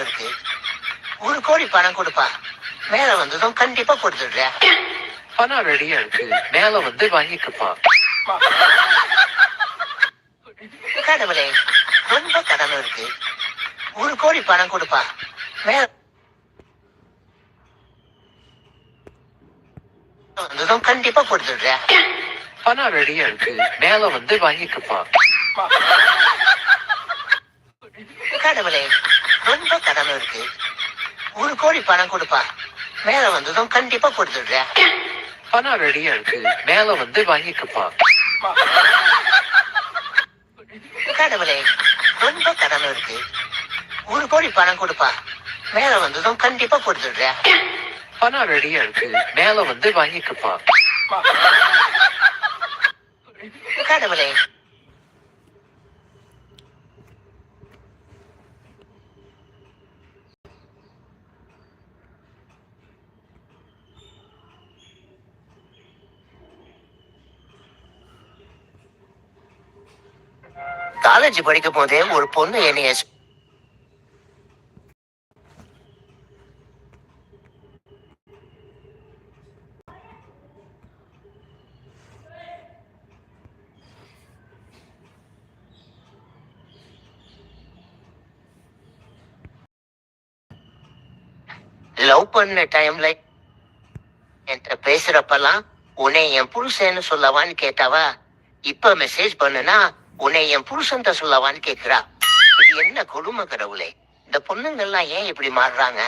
இருக்கு ஒரு கோடி பணம் கொடுப்பா. மேல வந்ததும் கண்டிப்பா கொடுத்துடுறேன் பணம் ரெடியா இருக்கு. மேல வந்து வாங்கிக்கப்பா. கடவுளே ரொம்ப கடன் இருக்கு. ஒரு கோடி பணம் கொடுப்பா. மேல வந்ததும் கண்டிப்பா கொடுத்துடுறேன் பணம் ரெடியா இருக்கு. மேல வந்து வாங்கிக்கப்பா. கடவுளே கடன் இருக்கு. ஒரு கோடி பணம் கொடுப்பா. மேல வந்ததும் கண்டிப்பா கொடுத்துடுறேன். பணம் ரெடியா இருக்கு. மேல வந்து வாங்கிக்கப்பா. கடவுளே ரொம்ப கடன் இருக்கு. ஒரு கோடி பணம் கொடுப்பா. மேல வந்ததும் கண்டிப்பா கொடுத்துடுறேன். பணம் ரெடியா இருக்கு. மேல வந்து வாங்கிக்கப்பா. கடவுளே காலேஜ் படிக்கும் போதே ஒரு பொண்ணு என்னைய லவ் பண்ண டைம்ல என்கிட்ட பேசுறப்பெல்லாம் உன்னை என் புருஷன்னு சொல்லவான்னு கேட்டாவா? இப்ப மெசேஜ் பண்ணுனா உன்னை என் புருஷன்ட்ட சொல்லவான்னு கேக்குறா. இது என்ன கொடுமை கடவுளே? இந்த பொண்ணுங்கெல்லாம் ஏன் இப்படி மாறுறாங்க?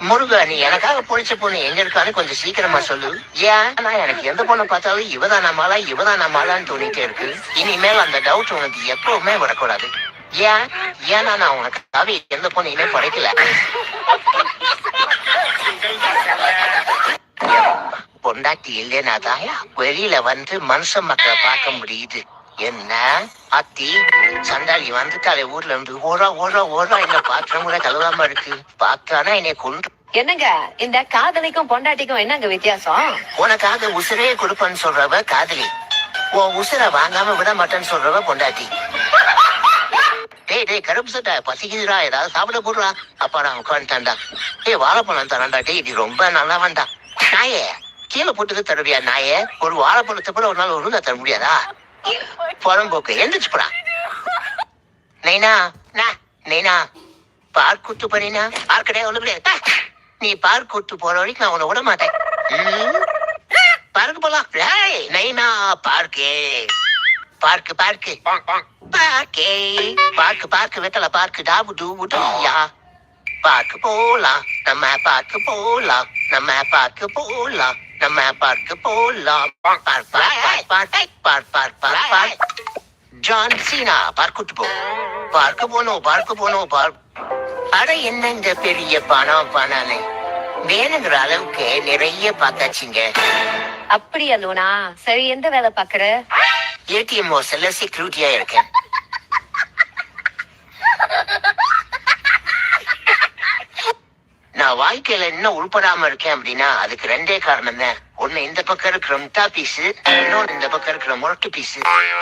முருகா நீ எனக்காக பொழிச்ச பொண்ணு எங்க இருக்கான்னு கொஞ்சம் சீக்கிரமா சொல்லு. ஏன்? நான் எனக்கு எந்த பொண்ணை பார்த்தாலும் இவதான் நம்மளா இவதான் நம்மளான்னு தோணிட்டே இருக்கு. இனிமேல் அந்த டவுட் உனக்கு எப்பவுமே வரக்கூடாது. ஏன்? ஏன்னா நான் உனக்காக எந்த பொண்ணையுமே படைக்கல. பொண்டாட்டி இல்லைனா தாயா வெளியில வந்து மனுஷ மக்களை பார்க்க முடியுது. என்ன? அத்தி சண்டாளி வந்துட்டாலே ஊர்ல இருந்து ஓரா ஓரா ஓரா என்ன பாத்திரம் கூட கழுவாம இருக்கு. பார்த்தானா என்னை கொண்டு என்னங்க? இந்த காதலிக்கும் பொண்டாட்டிக்கும் என்னங்க வித்தியாசம்? உனக்காக உசுரே கொடுப்பேன்னு சொல்றவ காதலி. உன் உசுரை வாங்காம விட மாட்டேன்னு சொல்றவ பொண்டாட்டி. டேய் டேய் கருப்பு சட்டை பசிக்குதுடா ஏதாவது சாப்பிட போடுறா. அப்பா நான் உட்காந்துட்டான்டா ஏய் வாழைப்பழம் தரேன்டா டேய் இது ரொம்ப நல்லா வேண்டாம் நாயே கீழே போட்டுக்க தருவியா நாயே? ஒரு வாழைப்பழத்தை கூட ஒரு நாள் ஒழுங்கா தர முடியாதா? புறம்போக்கு எந்திரிச்சு போடா. நைனா நா நைனா பார்க் கூத்து போறீனா பார்க் கிடையாது ஒண்ணு கிடையாது நீ பார்க் கூத்து போற வரைக்கும் நான் உன்னை விட மாட்டேன். ம். பார்க்கு போலாம். நைனா பார்க்கே. Park park. பார்க்கே. பார்க்கு பார்க்கு வெத்தலை பார்க்கு டாபு டூவு டூயா. பார்க்கு போலாம் நம்ம பார்க்கு போலாம் நம்ம பார்க்கு போலாம் நம்ம பார்க்கு போலாம். Park park park park park park John Cena பார்க்குட்டு போ. பார்க்க போனோம் பார்க்க போனோம் பார். அட என்ன இந்த பெரிய பணம் பணானே வேணுங்கிற அளவுக்கு நிறைய பார்த்தாச்சிங்க. அப்படியா லோனா? சரி எந்த வேலை பாக்குற ஏடிஎம் வாசல்ல செக்யூரிட்டியா இருக்கேன். நான் வாழ்க்கையில என்ன உள்படாம இருக்கேன் அப்படின்னா அதுக்கு ரெண்டே காரணம் தான். ஒண்ணு இந்த பக்கம் இருக்கிற முட்டா பீஸ் இன்னொன்னு இந்த பக்கம் இருக்கிற முரட்டு பீஸ்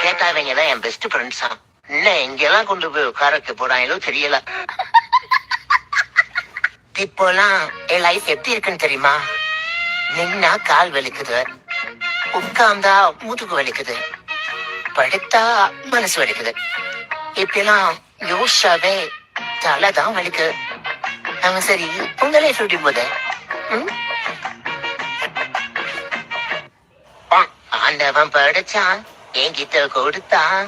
கேட்டா இவங்க தான் என் பெஸ்ட் ஃப்ரெண்ட்ஸா இன்னும் எங்கெல்லாம் கொண்டு போய் உட்காரக்கு போறாங்களோ தெரியல. இப்போலாம் என் லைஃப் எப்படி இருக்குன்னு தெரியுமா? நின்னா கால் வலிக்குது. உட்கார்ந்தா முதுகு வலிக்குது. படுத்தா மனசு வலிக்குது. இப்பெல்லாம் யோசிச்சாவே தலை தான் வலிக்குது ஆமா சரி உங்க லைஃப் எப்படி போகுது ம்? ஆண்டவன் படைச்சான் என்கிட்ட கொடுத்தான்.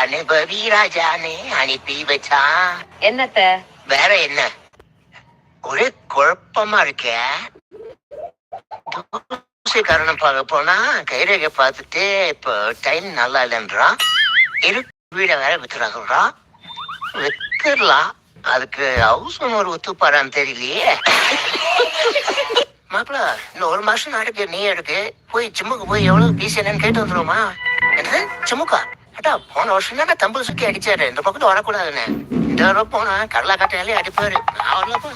அனுபவி ராஜானே அனுப்பி வச்சான். என்னத்த? வேற என்ன? ஒரே குழப்பமா இருக்க? காரணம் பார்க்க போனா கைரேகை பார்த்துட்டு இப்போ டைம் நல்லா இல்லைன்றான். இரு வீட வேற வித்துறாங்கறான் வித்துடலாம். அதுக்கு ஹவுஸ் ஓனர் ஒத்துப்பாரான்னு தெரியலையே. மாப்பிள இன்னும் ஒரு மாசம் நாட்டுக்கு நீ எடுக்கு போய் ஜிம்முக்கு போய் எவ்வளவு பீஸ் என்னன்னு கேட்டு வந்துருமா என்னது? ஜிம்முக்கா? அட்டா போன வருஷம் தானே தம்பு சுக்கி அடிச்சாரு. இந்த பக்கத்து வரக்கூடாதுன்னு. இந்த தடவை போனா கடலா கட்டையாலே அடிப்பாரு. நான் வரலப்பா.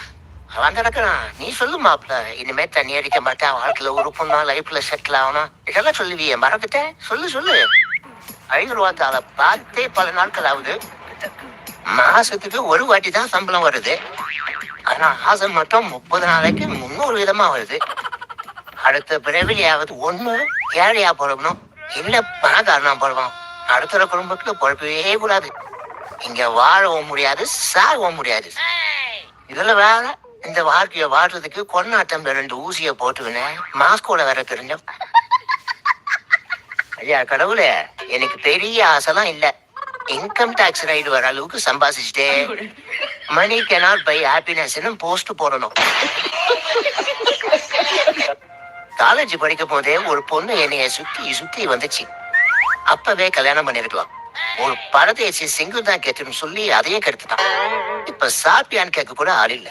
அவன் கிடக்குறான் நீ சொல்லு மாப்பிள்ள. இனிமே தண்ணி அடிக்க மாட்டேன் வாழ்க்கையில ஒரு பொண்ணா லைஃப்ல செட்டில் ஆகணும். இதெல்லாம் சொல்லுவியே மறந்துட்டேன் சொல்லு சொல்லு. ஐநூறு ரூபாத்தால பார்த்தே பல நாட்கள் ஆகுது. மாசத்துக்கு ஒரு வாட்டி தான் சம்பளம் வருது. ஆனா ஆசை மட்டும் முப்பது நாளைக்கு முன்னூறு விதமா வருது. அடுத்த பிறவிலையாவது ஒண்ணு ஏழையா பிறக்கணும் இல்ல பணக்காரனா பிறக்கணும் அடுத்த குடும்பத்துல பொழப்பவே கூடாது. இங்க வாழவும் முடியாது சாகவும் முடியாது. இதுல வேற இந்த வாழ்க்கைய வாழ்றதுக்கு கொண்டாட்டம் ரெண்டு ஊசிய போட்டுவினேன் மாஸ்கோல வேற தெரிஞ்சோம். ஐயா கடவுளே எனக்கு பெரிய ஆசைலாம் இல்ல. இன்கம் டாக்ஸ் ரைடு வர அளவுக்கு சம்பாதிச்சுட்டே money cannot buy happiness post போடணும். காலேஜ் படிக்க போதே ஒரு பொண்ணு என்னைய சுத்தி சுத்தி வந்துச்சு. அப்பவே கல்யாணம் பண்ணிருக்கலாம். ஒரு பரதேசி சிங்கிள் தான் கேட்டுன்னு சொல்லி அதையும் தான் இப்ப சாப்பியான்னு கேட்க கூட ஆள் இல்ல.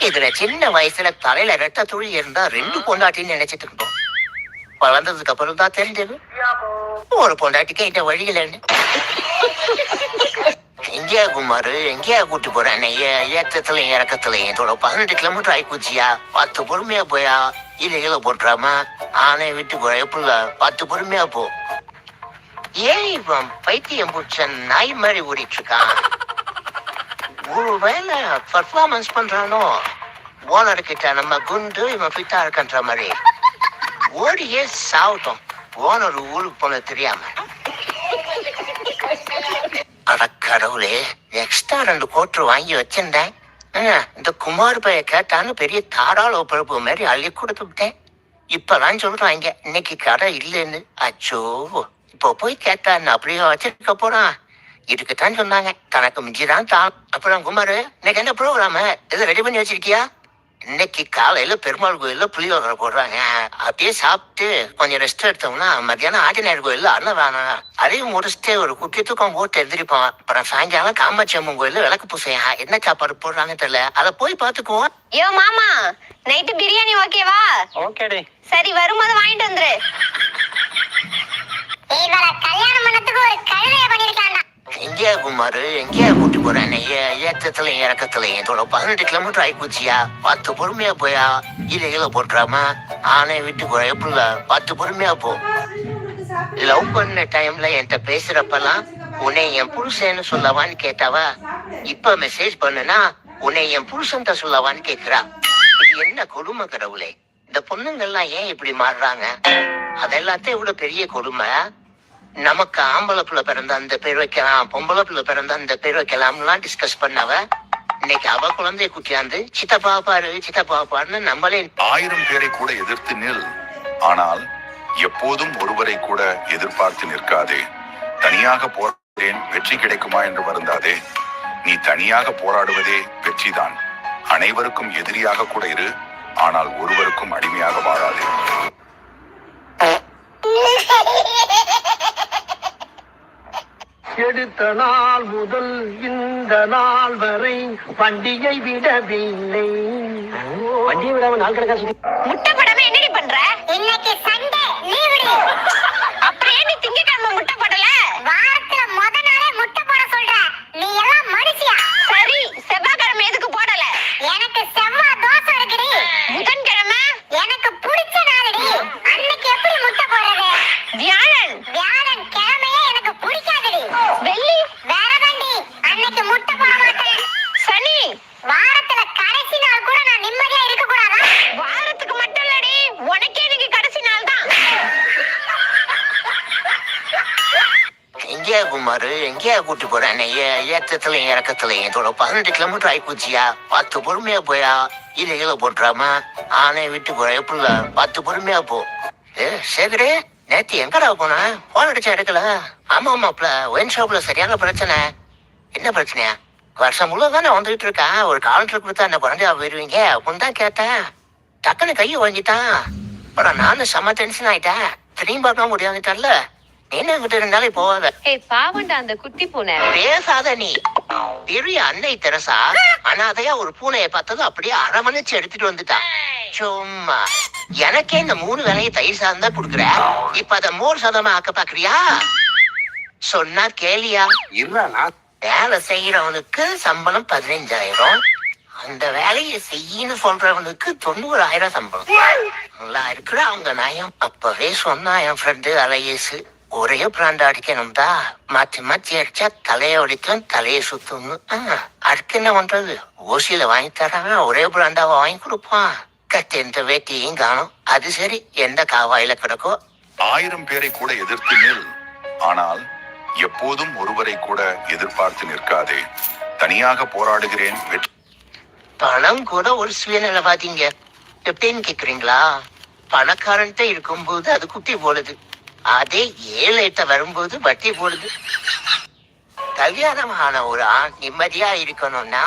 இதுல சின்ன வயசுல தலையில ரெட்ட துளி இருந்தா ரெண்டு பொண்டாட்டின்னு நினைச்சிட்டு இருந்தோம். வளர்ந்ததுக்கு அப்புறம் தான் தெரிஞ்சது. ஒரு பொண்டாட்டிக்கு இந்த இல்லைன்னு. எங்கேயா குமாரு எங்கேயா கூட்டு போறேன் ஏற்றத்துல இறக்கத்துல என்னோட பதினெட்டு கிலோமீட்டர் ஆயிப்போச்சியா பத்து பொறுமையா போயா? இல்ல கீழே போட்டுறாமா? ஆனே விட்டு போற? எப்படி பத்து பொறுமையா போ. ஏன் இவன் பைத்தியம் பிடிச்ச நாய் மாதிரி ஓடிட்டு இருக்கான் ஒருவேளை பர்ஃபார்மன்ஸ் பண்றானோ? ஓனர் கிட்ட நம்ம குண்டு இவன் ஃபிட்டா இருக்கன்ற மாதிரி. ஓடியே சாவட்டும். ஓனர் ஊருக்கு போன தெரியாம. அட கடவுளே எக்ஸ்ட்ரா ரெண்டு கோட்டு வாங்கி வச்சிருந்தேன். ஆ, இந்த குமார் பைய கேட்டான்னு பெரிய தாராள பிறப்பு மாதிரி அள்ளி கொடுத்து விட்டேன். இப்பதான் சொல்றாங்க இன்னைக்கு கடை இல்லைன்னு. அச்சோ. இப்போ போய் கேட்டா நான் அப்படியே வச்சிருக்க போறான் இதுக்குத்தான் சொன்னாங்க தனக்கு மிஞ்சிதான் தான் அப்புறம் குமார் இன்னைக்கு என்ன ப்ரோக்ராம இதை ரெடி பண்ணி வச்சிருக்கியா இன்னைக்கு காலையில பெருமாள் கோயில்ல புளியோதரை போடுறாங்க அப்படியே சாப்பிட்டு கொஞ்சம் ரெஸ்ட் எடுத்தோம்னா மத்தியானம் ஆஞ்சநேயர் கோயில்ல அன்னதானம் அதையும் முடிச்சுட்டு ஒரு குட்டி தூக்கம் போட்டு எந்திரிப்போம் அப்புறம் சாயங்காலம் காமாட்சி அம்மன் கோயில்ல விளக்கு பூசையா என்ன சாப்பாடு போடுறாங்கன்னு தெரியல அதை போய் பாத்துக்குவோம் யோ மாமா நைட்டு பிரியாணி ஓகேவா ஓகேடி சரி வரும்போது வாங்கிட்டு வந்துரு. எங்கேயா குமாரு? எங்கேயா கூட்டி போறேன்? ஏற்றத்துலயும் இறக்கத்துலயும் இதோட பதினெட்டு கிலோமீட்டர் ஆயிப்போச்சியா? பத்து பொறுமையா போயா? இல்ல கீழே போட்டுறாமா? ஆனே விட்டு போற எப்படி பத்து பொறுமையா போ. லவ் பண்ண டைம்ல என்கிட்ட பேசுறப்பெல்லாம் உன்னை என் புருஷன்னு சொல்லவான்னு கேட்டாவா? இப்ப மெசேஜ் பண்ணுனா உன்னை என் புருஷன் சொல்லவான்னு கேக்குறா. இது என்ன கொடுமை கடவுளே? இந்த பொண்ணுங்கள்லாம் ஏன் இப்படி மாறுறாங்க? அதெல்லாத்தையும் இவ்வளவு பெரிய கொடுமை? நமக்கு ஆம்பளை பிள்ளை பிறந்த அந்த பேர் வைக்கலாம் பொம்பளை பிள்ளை பிறந்த அந்த பேர் வைக்கலாம்லாம் டிஸ்கஸ் பண்ணவ இன்னைக்கு அவ குழந்தைய குட்டியாந்து சித்தப்பா பாரு சித்தப்பா பாருன்னு நம்மளே ஆயிரம் பேரை கூட எதிர்த்து நில். ஆனால் எப்போதும் ஒருவரை கூட எதிர்பார்த்து நிற்காதே. தனியாக போராடுறேன் வெற்றி கிடைக்குமா என்று வருந்தாதே. நீ தனியாக போராடுவதே வெற்றிதான். அனைவருக்கும் எதிரியாக கூட இரு ஆனால் ஒருவருக்கும் அடிமையாக வாழாதே. எடுத்த நாள் முதல் இந்த நாள் வரை வண்டியை விடவில்லை. வண்டியை விடாம நாள் கணக்கா சுத்தி முட்டை படாம என்னடி பண்ற இன்னைக்கு சண்டே லீவுடி அப்புறம் ஏன் நீ திங்கக்கிழமை முட்டை படல வாரத்துல முத நாளே முட்டை போட சொல்ற நீ எல்லாம் மனுஷியா சரி செவ்வாய்க்கிழமை எதுக்கு போடல எனக்கு செவ்வாய் தோசை இருக்குடி புதன்கிழமை எனக்கு பிடிச்ச நாளுடி அன்னைக்கு எப்படி முட்டை போடுறது வியாழன் வியாழன் கிழமையே எனக்கு பிடிக்காதுடி வெள்ளி வேறதாண்டி அன்னைக்கு முட்டை போட மாட்டேன் சனி வாரத்துல கடைசி நாள் கூட நான் நிம்மதியா இருக்க கூடாதா வாரத்துக்கு மட்டும் இல்லடி உனக்கே இன்னைக்கு கடைசி நாள் தான் எங்கேயா குமாரு எங்கேயா கூட்டி போறானே? ஏற்றத்துலயும் இறக்கத்துலயும் இதோட பதினெட்டு கிலோமீட்டர் ஆயிப்போச்சியா பத்து பொறுமையா போயா இது கீழே போட்டுறாமா. ஆனே விட்டு போற எப்படி பத்து பொறுமையா போ. ஏ சேகரே நேத்து எங்கடா போன? போன் அடிச்சா எடுக்கல. ஆமா ஆமாப்ல ஒயின் ஷாப்ல சரியான பிரச்சனை. என்ன பிரச்சனையா? வருஷம் முழுவதும் தானே வந்துகிட்டு இருக்கா? ஒரு காலண்டர் கொடுத்தா என்ன குறைஞ்சா போயிருவீங்க? அப்படின்னு தான் கேட்டேன். டக்குன்னு கையை வாங்கிட்டான். அப்புறம் நானும் செம்ம டென்ஷன் ஆயிட்டேன். திரும்பி பார்க்க முடியாதுட்டான்ல என்ன விட்டு இருந்தாலும் போவாத ஏய் பாவண்டா அந்த குட்டி பூனை. பேசாத நீ. பெரிய அன்னை தெரசா அனாதையா ஒரு பூனையை பார்த்தது அப்படியே அரவணைச்சு எடுத்துட்டு வந்துட்டா. சும்மா. எனக்கே இந்த மூணு வேலையை தயிர் சாதம் தான் கொடுக்குற. இப்ப அத மோர் சாதமா ஆக்க பாக்குறியா? சொன்னா கேளியா? இருடா நான் வேலை செய்யறவனுக்கு சம்பளம் பதினைஞ்சாயிரம். அந்த வேலையை செய்யன்னு சொல்றவனுக்கு தொண்ணூறாயிரம் சம்பளம். நல்லா இருக்கிற அவங்க நயம். அப்பவே சொன்னா என் ஃப்ரெண்டு அலையேசு. ஒரே பிராண்ட் அடிக்கணும் தான் மாத்தி மாத்தி அடிச்சா தலையை ஒடிக்கும் தலையை சுத்தும்னு அதுக்கு என்ன பண்றது ஓசியில வாங்கி தராங்க ஒரே பிராண்டாவை வாங்கி கொடுப்பான் கத்த எந்த வேட்டியையும் காணும் அது சரி எந்த காவாயில கிடக்கோ ஆயிரம் பேரை கூட எதிர்த்து நில் ஆனால் எப்போதும் ஒருவரை கூட எதிர்பார்த்து நிற்காதே தனியாக போராடுகிறேன் பணம் கூட ஒரு சுயநல பாத்தீங்க எப்படின்னு கேக்குறீங்களா பணக்காரன்ட்ட இருக்கும்போது அது குட்டி போடுது அதே ஏழைட்ட வரும்போது வட்டி போடுது. கல்யாணமான ஆன ஒரு ஆண் நிம்மதியா இருக்கணும்னா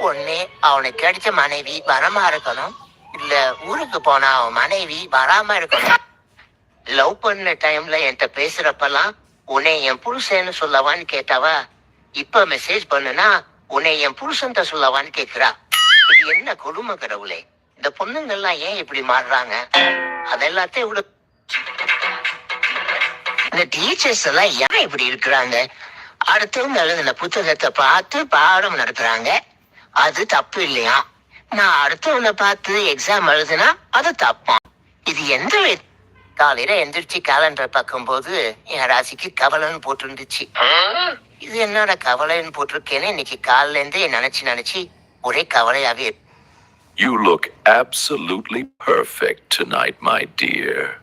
ஒண்ணு அவனுக்கு கிடைச்ச மனைவி வரமா இருக்கணும். இல்ல ஊருக்கு போனா அவன் மனைவி வராம இருக்கணும். லவ் பண்ண டைம்ல என்கிட்ட பேசுறப்பெல்லாம் உன்னை என் புருஷன்னு சொல்லவான்னு கேட்டவ? இப்ப மெசேஜ் பண்ணுனா உன்னை என் புருஷன்ட்ட சொல்லவான்னு கேக்குறா. இது என்ன கொடுமை கடவுளே. இந்த பொண்ணுங்கெல்லாம் ஏன் இப்படி மாறுறாங்க? அதெல்லாத்தையும் விட இந்த டீச்சர்ஸ் எல்லாம் ஏன் இப்படி இருக்கிறாங்க? அடுத்தவங்க எழுதின புத்தகத்தை பார்த்து பாடம் நடத்துறாங்க. அது தப்பு இல்லையா? நான் அடுத்தவனை பார்த்து எக்ஸாம் எழுதுனா அது தப்பாம் இது எந்த காலையில எந்திரிச்சு கேலண்டர் பார்க்கும்போது என் ராசிக்கு கவலைன்னு போட்டுருந்துச்சு. இது என்னோட கவலைன்னு போட்டிருக்கேன்னு இன்னைக்கு காலில இருந்தே நினைச்சு நினைச்சு ஒரே கவலையாவே You look absolutely perfect tonight, my dear.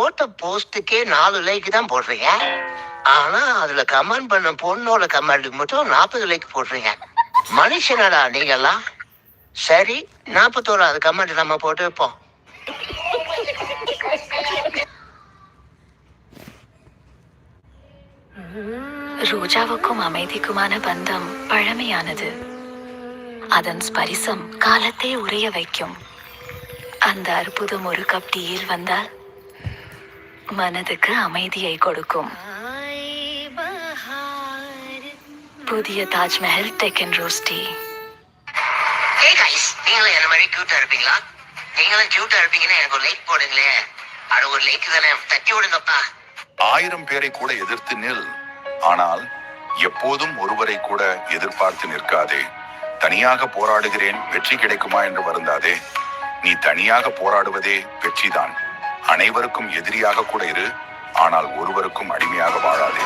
போட்ட போஸ்டுக்கே நாலு லைக் தான் போடுறீங்க. ஆனா அதுல கமெண்ட் பண்ண பொண்ணோட கமெண்ட் மட்டும் நாற்பது லைக் போடுறீங்க. மனுஷனடா நீங்கெல்லாம். சரி நாற்பத்தோராது கமெண்ட் நம்ம போட்டு வைப்போம். ரோஜாவுக்கும் அமைதிக்குமான பந்தம் பழமையானது. அதன் ஸ்பரிசம் காலத்தை உறைய வைக்கும். அந்த அற்புதம் ஒரு கப் டீயில் வந்தால் மனதுக்கு அமைதியை கொடுக்கும். புதிய Taj Mahal Deccan rose tea hey guys நீங்களும் என்ன மாதிரி கியூட்டா இருப்பீங்களா? நீங்களும் கியூட்டா இருப்பீங்கன்னா எனக்கு ஒரு லைக் போடுங்களே. அது ஒரு லைக் தானே. தட்டி விடுங்கப்பா. ஆயிரம் பேரை கூட எதிர்த்து நில். ஆனால் எப்போதும் ஒருவரை கூட எதிர்பார்த்து நிற்காதே. தனியாக போராடுகிறேன் வெற்றி கிடைக்குமா என்று வருந்தாதே. நீ தனியாக போராடுவதே வெற்றிதான். அனைவருக்கும் எதிரியாக கூட இரு ஆனால் ஒருவருக்கும் அடிமையாக வாழாதே.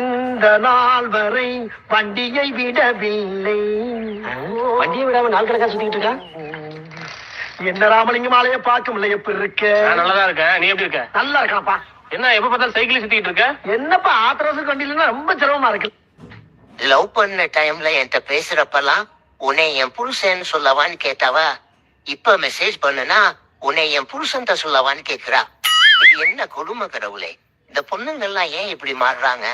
இந்த நாள் வரை வண்டியை விடவில்லை. வண்டியை விடாம நாள் கணக்கா சுத்திட்டு இருக்கான் என்ன ராமலிங்கம் ஆலைய பார்க்க முடியல எப்படி இருக்க? நல்லதா இருக்க. நீ எப்படி இருக்க? நல்லா இருக்காப்பா. என்ன எப்ப பார்த்தாலும் சைக்கிள் சுத்திட்டு இருக்க? என்னப்பா ஆத்திரவசம் வண்டியிலன்னா ரொம்ப சிரமமா இருக்கு. லவ் பண்ண டைம்ல என்கிட்ட பேசுறப்பெல்லாம் உன்னை என் புருஷன்னு சொல்லவான்னு கேட்டவ? இப்ப மெசேஜ் பண்ணுனா உன்னை என் புருஷன்ட்ட சொல்லவான்னு கேக்குறா. இது என்ன கொடுமை கடவுளே. இந்த பொண்ணுங்கள்லாம் ஏன் இப்படி மாறுறாங்க?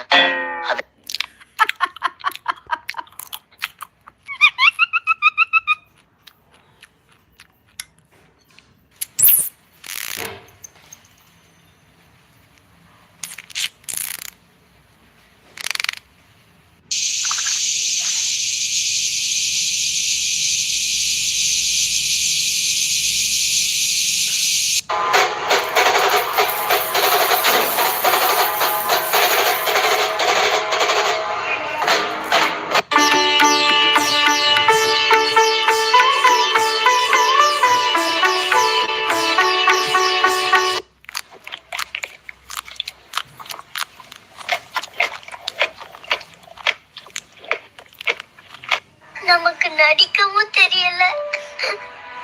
நமக்கு நடிக்கவும் தெரியல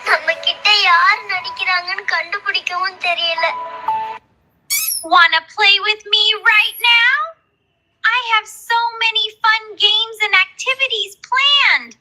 நம்ம கிட்ட யார் நடிக்கிறாங்கன்னு கண்டுபிடிக்கவும் தெரியல Wanna play with me right now? I have so many fun games and activities planned.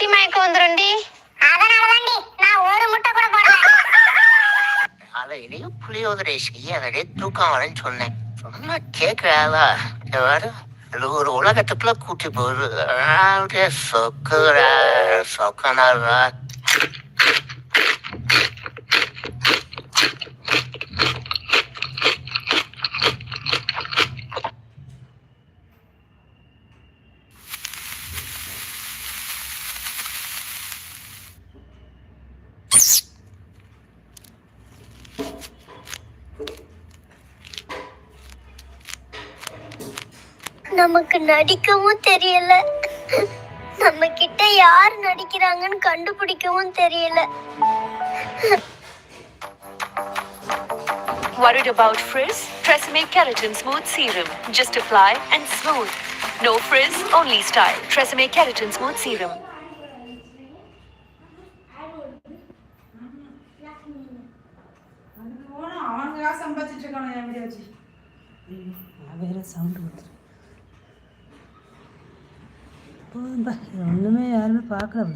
சுத்தி மயக்கம் வந்துரும்டி. அதனாலதாண்டி நான் ஒரு முட்டை கூட போடல. காலையிலேயே புளியோதரை செய்ய அதே தூக்கம் வரேன்னு சொன்னேன். சொன்னா கேட்கறாளா இது ஒரு உலகத்துக்குள்ள கூட்டி போகுது. சொக்குறா சொக்கனாரா நமக்கு நடிக்கவும் தெரியல நம்ம கிட்ட யார் நடிக்கிறாங்கன்னு கண்டுபிடிக்கவும் தெரியல Worried about frizz? Tresemme Keratin Smooth Serum. Just apply and smooth. No frizz, only style. Tresemme Keratin Smooth Serum. அவனுக்கு சம்பாதிச்சிட்டு இருக்கானு என் வீடியோ வச்சு வேற சவுண்டு வந்துடும் போதும்பா ஒன்றுமே யாருமே பார்க்கல.